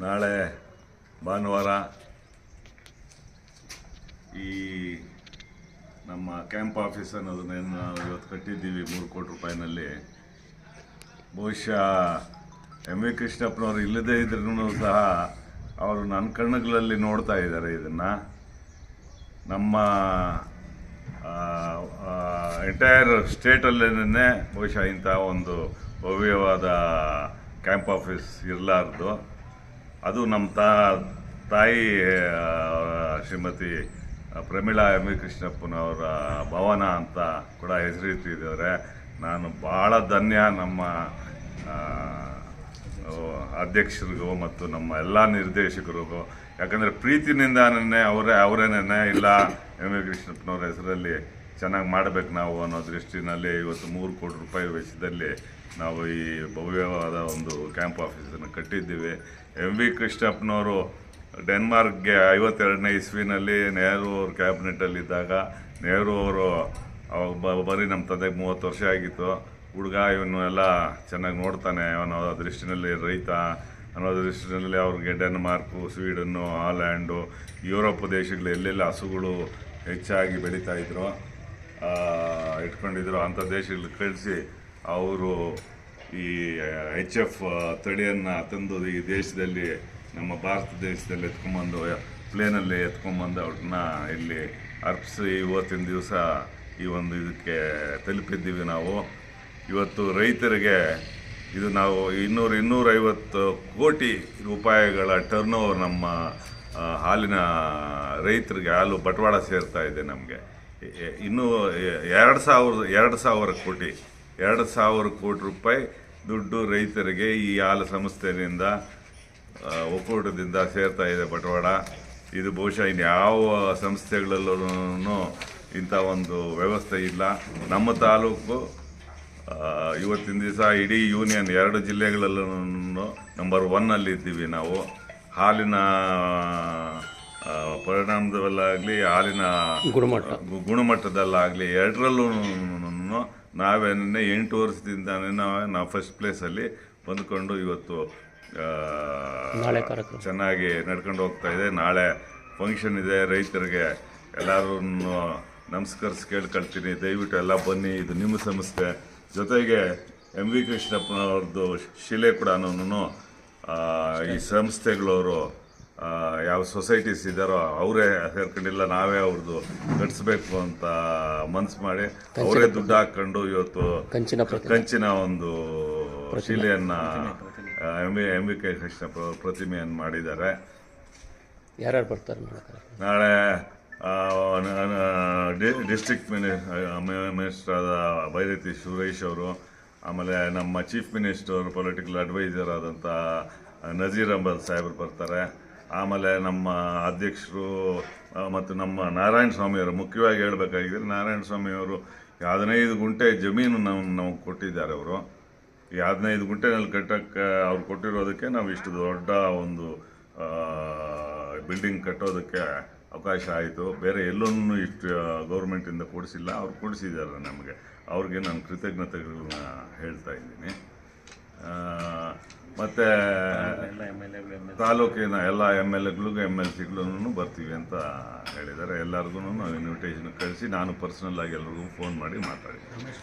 ನಾಳೆ ಭಾನುವಾರ ಈ ನಮ್ಮ ಕ್ಯಾಂಪ್ ಆಫೀಸ್ ಅನ್ನೋದನ್ನೇನು ನಾವು ಇವತ್ತು ಕಟ್ಟಿದ್ದೀವಿ ಮೂರು ಕೋಟಿ ರೂಪಾಯಿನಲ್ಲಿ. ಬಹುಶಃ ಎಂ ವಿ ಕೃಷ್ಣಪ್ಪನವರು ಇಲ್ಲದೇ ಇದ್ರೂ ಸಹ ಅವರು ನನ್ನ ಕಣ್ಣುಗಳಲ್ಲಿ ನೋಡ್ತಾ ಇದ್ದಾರೆ ಇದನ್ನು. ನಮ್ಮ ಎಂಟೈರ್ ಸ್ಟೇಟಲ್ಲೇನೆ ಬಹುಶಃ ಇಂಥ ಒಂದು ಭವ್ಯವಾದ ಕ್ಯಾಂಪ್ ಆಫೀಸ್ ಇರಲಾರ್ದು. ಅದು ನಮ್ಮ ತಾ, ತಾಯಿ ಶ್ರೀಮತಿ ಪ್ರಮೀಳಾ ಎಂ ವಿ ಕೃಷ್ಣಪ್ಪನವರ ಭವನ ಅಂತ ಕೂಡ ಹೆಸರಿಟ್ಟಿದ್ದಾರೆ. ನಾನು ಭಾಳ ಧನ್ಯ ನಮ್ಮ ಅಧ್ಯಕ್ಷರಿಗೂ ಮತ್ತು ನಮ್ಮ ಎಲ್ಲ ನಿರ್ದೇಶಕರಿಗೂ. ಯಾಕಂದರೆ ಪ್ರೀತಿನಿಂದನೇ ಅವರೇ ಅವರೇನೇ ಇಲ್ಲ ಎಂ ವಿ ಕೃಷ್ಣಪ್ಪನವ್ರ ಹೆಸರಲ್ಲಿ. ಚೆನ್ನಾಗಿ ಮಾಡಬೇಕು ನಾವು ಅನ್ನೋ ದೃಷ್ಟಿನಲ್ಲಿ ಇವತ್ತು ಮೂರು ಕೋಟಿ ರೂಪಾಯಿ ವೆಚ್ಚದಲ್ಲಿ ನಾವು ಈ ಭವ್ಯವಾದ ಒಂದು ಕ್ಯಾಂಪ್ ಆಫೀಸನ್ನು ಕಟ್ಟಿದ್ದೀವಿ. ಎಂ ವಿ ಕೃಷ್ಣಪ್ಪನವರು ಡೆನ್ಮಾರ್ಕ್ಗೆ ಐವತ್ತೆರಡನೇ ಇಸ್ವಿನಲ್ಲಿ ನೆಹರು ಅವ್ರ ಕ್ಯಾಬಿನೆಟಲ್ಲಿದ್ದಾಗ ನೆಹರು ಅವರು ಅವಾಗ ಬರೀ ನಮ್ಮ ತಂದೆಗೆ ಮೂವತ್ತು ವರ್ಷ ಆಗಿತ್ತು. ಹುಡುಗ ಇವನು ಎಲ್ಲ ಚೆನ್ನಾಗಿ ನೋಡ್ತಾನೆ ಅನ್ನೋ ದೃಷ್ಟಿನಲ್ಲಿ ರೈತ ಅನ್ನೋ ದೃಷ್ಟಿನಲ್ಲಿ ಅವ್ರಿಗೆ ಡೆನ್ಮಾರ್ಕು ಸ್ವೀಡನ್ನು ಆಲ್ಯಾಂಡು ಯುರೋಪ್ ದೇಶಗಳು ಎಲ್ಲೆಲ್ಲ ಹಸುಗಳು ಹೆಚ್ಚಾಗಿ ಬೆಳೀತಾ ಇದ್ರು. ಆ, ಇಟ್ಕೊಂಡಿದ್ರು ಅಂಥ ದೇಶಗಳಿಗೆ ಕಳಿಸಿ ಅವರು ಈ ಎಚ್ ಎಫ್ ತಳಿಯನ್ನು ತಂದು ಈ ದೇಶದಲ್ಲಿ, ನಮ್ಮ ಭಾರತ ದೇಶದಲ್ಲಿ ಎತ್ಕೊಂಬಂದು ಪ್ಲೇನಲ್ಲಿ ಎತ್ಕೊಂಬಂದು ಅವ್ರನ್ನ ಇಲ್ಲಿ ಅರ್ಪಿಸಿ ಇವತ್ತಿನ ದಿವಸ ಈ ಒಂದು ಇದಕ್ಕೆ ತಲುಪಿದ್ದೀವಿ ನಾವು. ಇವತ್ತು ರೈತರಿಗೆ ಇದು ನಾವು ಇನ್ನೂರು, ಇನ್ನೂರೈವತ್ತು ಕೋಟಿ ರೂಪಾಯಿಗಳ ಟರ್ನ್ ಓವರ್ ನಮ್ಮ ಹಾಲಿನ ರೈತರಿಗೆ ಹಾಲು, ಬಟ್ವಾಳ ಸೇರ್ತಾ ಇದೆ ನಮಗೆ. ಇನ್ನೂ ಎರಡು ಸಾವಿರದ, ಎರಡು ಸಾವಿರ ಕೋಟಿ, ಎರಡು ಸಾವಿರ ಕೋಟಿ ರೂಪಾಯಿ ದುಡ್ಡು ರೈತರಿಗೆ ಈ ಹಾಲು ಸಂಸ್ಥೆಯಿಂದ ಒಕ್ಕೂಟದಿಂದ ಸೇರ್ತಾ ಇದೆ ಬಟವಾಡ ಇದು ಬಹುಶಃ ಇನ್ಯಾವ ಸಂಸ್ಥೆಗಳಲ್ಲೂ ಇಂಥ ಒಂದು ವ್ಯವಸ್ಥೆ ಇಲ್ಲ. ನಮ್ಮ ತಾಲೂಕು ಇವತ್ತಿನ ದಿವಸ ಇಡೀ ಯೂನಿಯನ್ ಎರಡು ಜಿಲ್ಲೆಗಳಲ್ಲೂ ನಂಬರ್ ಒನ್ನಲ್ಲಿದ್ದೀವಿ ನಾವು. ಹಾಲಿನ ಪರಿಣಾಮದಲ್ಲಾಗಲಿ ಹಾಲಿನ ಗುಣಮಟ್ಟ. ಗುಣಮಟ್ಟದಲ್ಲಾಗಲಿ ಎರಡರಲ್ಲೂ ನಾವೇನೇ ಎಂಟು ವರ್ಷದಿಂದಾನೇ ನಾವು ನಾವು ಫಸ್ಟ್ ಪ್ಲೇಸಲ್ಲಿ ಬಂದ್ಕೊಂಡು ಇವತ್ತು ನಾಳೆ ಕಾರ್ಯಕ್ರಮ ಚೆನ್ನಾಗಿ ನಡ್ಕೊಂಡು ಹೋಗ್ತಾ ಇದೆ ನಾಳೆ ಫಂಕ್ಷನ್ ಇದೆ ರೈತರಿಗೆ ಎಲ್ಲರೂ ನಮಸ್ಕರಿಸಿ ಕೇಳ್ಕೊಳ್ತೀನಿ ದಯವಿಟ್ಟು ಎಲ್ಲ ಬನ್ನಿ ಇದು ನಿಮ್ಮ ಸಂಸ್ಥೆ ಜೊತೆಗೆ ಎಂ ವಿ ಕೃಷ್ಣಪ್ಪನವ್ರದ್ದು ಶಿಲೆ ಕೂಡ ಈ ಸಂಸ್ಥೆಗಳವರು ಯಾವ ಸೊಸೈಟೀಸ್ ಇದ್ದಾರೋ ಅವರೇ ಸೇರ್ಕೊಂಡಿಲ್ಲ ನಾವೇ ಅವ್ರದ್ದು ಕಟ್ಸ್ಬೇಕು ಅಂತ ಮನ್ಸು ಮಾಡಿ ಅವರೇ ದುಡ್ಡು ಹಾಕ್ಕೊಂಡು ಇವತ್ತು ಕಂಚಿನ ಕಂಚಿನ ಒಂದು ಶಿಲೆಯನ್ನ M V M V K Krishna ಪ್ರತಿಮೆಯನ್ನು ಮಾಡಿದ್ದಾರೆ. ಯಾರ್ಯಾರು ಬರ್ತಾರೆ ನಾಳೆ ಡಿಸ್ಟ್ರಿಕ್ಟ್ ಮಿನಿ ಮಿನಿಸ್ಟರ್ ಆದ ಭೈರತಿ ಸುರೇಶ್ ಅವರು ಆಮೇಲೆ ನಮ್ಮ ಚೀಫ್ ಮಿನಿಸ್ಟರ್ ಪೊಲಿಟಿಕಲ್ ಅಡ್ವೈಸರ್ ಆದಂಥ ನಜೀರ್ ಅಹಮದ್ ಸಾಹೇಬರು ಬರ್ತಾರೆ. ಆಮೇಲೆ ನಮ್ಮ ಅಧ್ಯಕ್ಷರು ಮತ್ತು ನಮ್ಮ ನಾರಾಯಣ ಸ್ವಾಮಿಯವರು, ಮುಖ್ಯವಾಗಿ ಹೇಳಬೇಕಾಗಿದ್ರೆ ನಾರಾಯಣ ಸ್ವಾಮಿಯವರು ಹದಿನೈದು ಗುಂಟೆ ಜಮೀನು ನಾವು ನಮಗೆ ಕೊಟ್ಟಿದ್ದಾರೆ ಅವರು. ಈ ಹದಿನೈದು ಗುಂಟೆನಲ್ಲಿ ಕಟ್ಟಕ್ಕೆ, ಅವ್ರು ಕೊಟ್ಟಿರೋದಕ್ಕೆ ನಾವು ಇಷ್ಟು ದೊಡ್ಡ ಒಂದು ಬಿಲ್ಡಿಂಗ್ ಕಟ್ಟೋದಕ್ಕೆ ಅವಕಾಶ ಆಯಿತು. ಬೇರೆ ಎಲ್ಲೂ ಇಷ್ಟು ಗೌರ್ಮೆಂಟಿಂದ ಕೊಡಿಸಿಲ್ಲ. ಅವ್ರು ಕೊಡಿಸಿದ್ದಾರೆ ನಮಗೆ. ಅವ್ರಿಗೆ ನಾನು ಕೃತಜ್ಞತೆಗಳನ್ನ ಹೇಳ್ತಾ ಇದ್ದೀನಿ. ಮತ್ತು ತಾಲೂಕಿನ ಎಲ್ಲ ಎಂ ಎಲ್ ಎಗಳಿಗೂ ಎಂ ಎಲ್ ಸಿಗಳಿಗೂ ಬರ್ತೀವಿ ಅಂತ ಹೇಳಿದ್ದಾರೆ. ಎಲ್ಲರಿಗೂ ನಾವು ಇನ್ವಿಟೇಷನ್ ಕಳಿಸಿ ನಾನು ಪರ್ಸನಲ್ ಆಗಿ ಎಲ್ರಿಗೂ ಫೋನ್ ಮಾಡಿ ಮಾತಾಡಿದ್ದೀನಿ